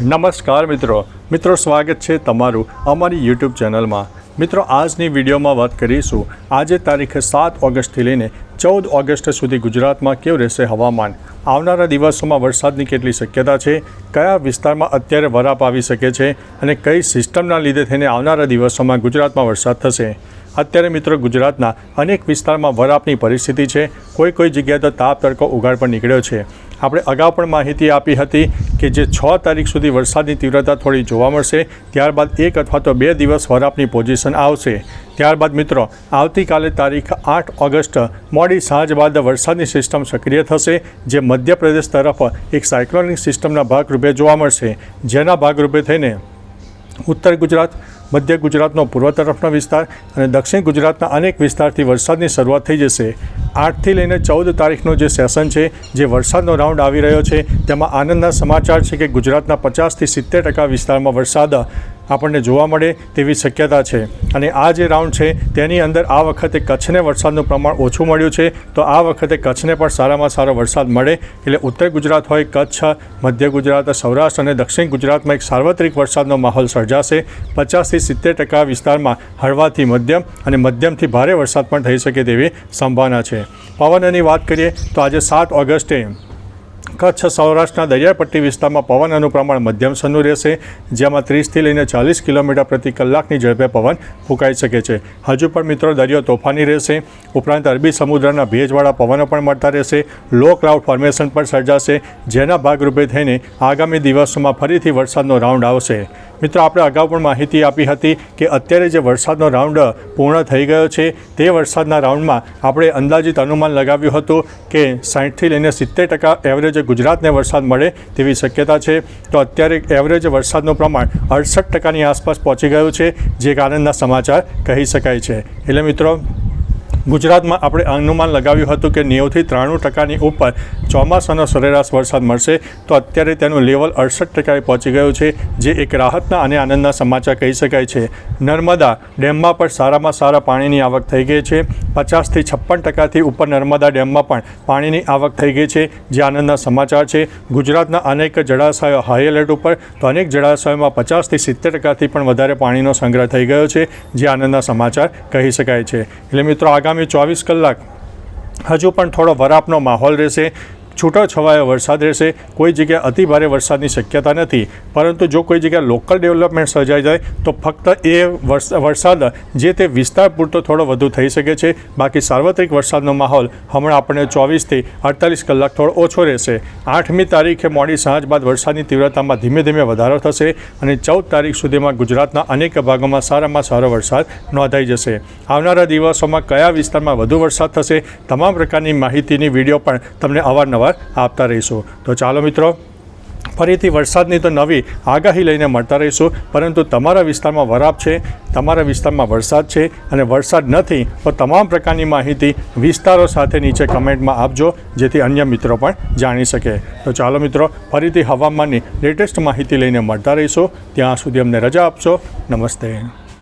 નમસ્કાર મિત્રો. મિત્રો, સ્વાગત છે તમારું અમારી યુટ્યુબ ચેનલમાં. મિત્રો, આજની વિડીયોમાં વાત કરીશું. આજે તારીખે સાત ઓગસ્ટથી લઈને ચૌદ ઓગસ્ટ સુધી ગુજરાતમાં કેવું રહેશે હવામાન? આવનારા દિવસોમાં વરસાદની કેટલી શક્યતા છે? કયા વિસ્તારમાં અત્યારે વરાપ આવી શકે છે? અને કઈ સિસ્ટમના લીધે થઈને આવનારા દિવસોમાં ગુજરાતમાં વરસાદ થશે? અત્યારે મિત્રો ગુજરાતના અનેક વિસ્તારમાં વરાપની પરિસ્થિતિ છે. કોઈ કોઈ જગ્યાએ તો તાપ તડકો ઉગાડ પણ નીકળ્યો છે. આપણે અગાઉ પણ માહિતી આપી હતી કે જે છ તારીખ સુધી વરસાદની તીવ્રતા થોડી જોવા મળશે, ત્યારબાદ એક અથવા તો બે દિવસ વરાપની પોઝિશન આવશે. ત્યારબાદ મિત્રો, આવતીકાલે તારીખ આઠ ઓગસ્ટ મોડી સાંજ બાદ વરસાદની સિસ્ટમ સક્રિય થશે, જે મધ્યપ્રદેશ તરફ એક સાયક્લોનિક સિસ્ટમના ભાગરૂપે જોવા મળશે. જેના ભાગરૂપે થઈને ઉત્તર ગુજરાત મધ્ય ગુજરાતનો પૂર્વ તરફનો વિસ્તાર અને દક્ષિણ ગુજરાતના અનેક વિસ્તારથી વરસાદની શરૂઆત થઈ જશે. આઠથી લઈને ચૌદ તારીખનો જે સેશન છે, જે વરસાદનો રાઉન્ડ આવી રહ્યો છે, તેમાં આનંદના સમાચાર છે કે ગુજરાતના પચાસથી સિત્તેર ટકા વિસ્તારમાં વરસાદ આપણને જોવા મળે તેવી શક્યતા છે. અને આ જે રાઉન્ડ છે, તેની અંદર આ વખતે કચ્છને વરસાદનું પ્રમાણ ઓછું મળ્યું છે. તો આ વખતે કચ્છને પણ સારામાં સારો વરસાદ મળે. એટલે ઉત્તર ગુજરાત હોય, કચ્છ, મધ્ય ગુજરાત, સૌરાષ્ટ્ર અને દક્ષિણ ગુજરાતમાં એક સાર્વત્રિક વરસાદનો માહોલ સર્જાશે. પચાસથી સિત્તેર ટકા વિસ્તારમાં હળવાથી મધ્યમ અને મધ્યમથી ભારે વરસાદ પણ થઈ શકે તેવી સંભાવના છે. પવનની વાત કરીએ તો આજે સાત ઓગસ્ટે કચ્છ સૌરાષ્ટ્રના દરિયાપટ્ટી વિસ્તારમાં પવનનું પ્રમાણ મધ્યમ સનું રહેશે, જેમાં ત્રીસથી લઈને ચાલીસ કિલોમીટર પ્રતિ કલાકની ઝડપે પવન ફૂંકાઈ શકે છે. હજુ પણ મિત્રો દરિયો તોફાની રહેશે. ઉપરાંત અરબી સમુદ્રના ભેજવાળા પવનો પણ મળતા રહેશે. લો ક્લાઉડ ફોર્મેશન પણ સર્જાશે, જેના ભાગરૂપે થઈને આગામી દિવસોમાં ફરીથી વરસાદનો રાઉન્ડ આવશે. મિત્રો, આપણે અગાઉ પણ માહિતી આપી હતી કે અત્યારે જે વરસાદનો રાઉન્ડ પૂર્ણ થઈ ગયો છે, તે વરસાદના રાઉન્ડમાં આપણે અંદાજિત અનુમાન લગાવ્યું હતું કે સાઠથી લઈને સિત્તેર ટકા એવરેજ ગુજરાતને વરસાદ મળે તેવી શક્યતા છે. તો અત્યારે એવરેજ વરસાદનું પ્રમાણ અડસઠ ટકાની આસપાસ પહોંચી ગયું છે, જે આનંદના સમાચાર કહી શકાય છે. એટલે મિત્રો, ગુજરાતમાં આપણે અનુમાન લગાવ્યું હતું કે નેવુંથી ત્રાણું ટકાની ઉપર ચોમાસાનો સરેરાશ વરસાદ મળશે, તો અત્યારે તેનું લેવલ અડસઠ ટકાએ પહોંચી ગયું છે, જે એક રાહતના અને આનંદના સમાચાર કહી શકાય છે. નર્મદા ડેમમાં પણ સારામાં સારા પાણીની આવક થઈ ગઈ છે. પચાસથી છપ્પન ટકાથી ઉપર નર્મદા ડેમમાં પણ પાણીની આવક થઈ ગઈ છે, જે આનંદના સમાચાર છે. ગુજરાતના અનેક જળાશયો હાઈ એલર્ટ ઉપર, તો અનેક જળાશયોમાં પચાસથી સિત્તેર ટકાથી પણ વધારે પાણીનો સંગ્રહ થઈ ગયો છે, જે આનંદના સમાચાર કહી શકાય છે. એટલે મિત્રો, આગામી ચોવીસ કલાક હજુ પણ થોડો વરાપનો માહોલ રહેશે. છૂટો છવાયો વરસાદ રહેશે. કોઈ જગ્યાએ અતિ ભારે વરસાદની શક્યતા નથી. પરંતુ જો કોઈ જગ્યાએ લોકલ ડેવલપમેન્ટ સર્જાઈ જાય, તો ફક્ત એ વરસાદ જે તે વિસ્તાર પૂરતો થોડો વધુ થઈ શકે છે. બાકી સાર્વત્રિક વરસાદનો માહોલ હમણાં આપણને ચોવીસથી અડતાલીસ કલાક થોડો ઓછો રહેશે. આઠમી તારીખે મોડી સાંજ બાદ વરસાદની તીવ્રતામાં ધીમે ધીમે વધારો થશે અને ચૌદ તારીખ સુધીમાં ગુજરાતના અનેક ભાગોમાં સારામાં સારો વરસાદ નોંધાઈ જશે. આવનારા દિવસોમાં કયા વિસ્તારમાં વધુ વરસાદ થશે, તમામ પ્રકારની માહિતીની વીડિયો પણ તમને અવારનવાર આપતા રહીશું. તો ચાલો મિત્રો, ફરીથી વરસાદની તો નવી આગાહી લઈને મળતા રહીશું, પરંતુ તમારા વિસ્તારમાં વરાપ છે, તમારા વિસ્તારમાં વરસાદ છે અને વરસાદ નથી, તો તમામ પ્રકારની માહિતી વિસ્તારો સાથે નીચે કમેન્ટમાં આપજો, જેથી અન્ય મિત્રો પણ જાણી શકે. તો ચાલો મિત્રો, ફરીથી હવામાનની લેટેસ્ટ માહિતી લઈને મળતા રહીશું. ત્યાં સુધી અમને રજા આપશો. નમસ્તે.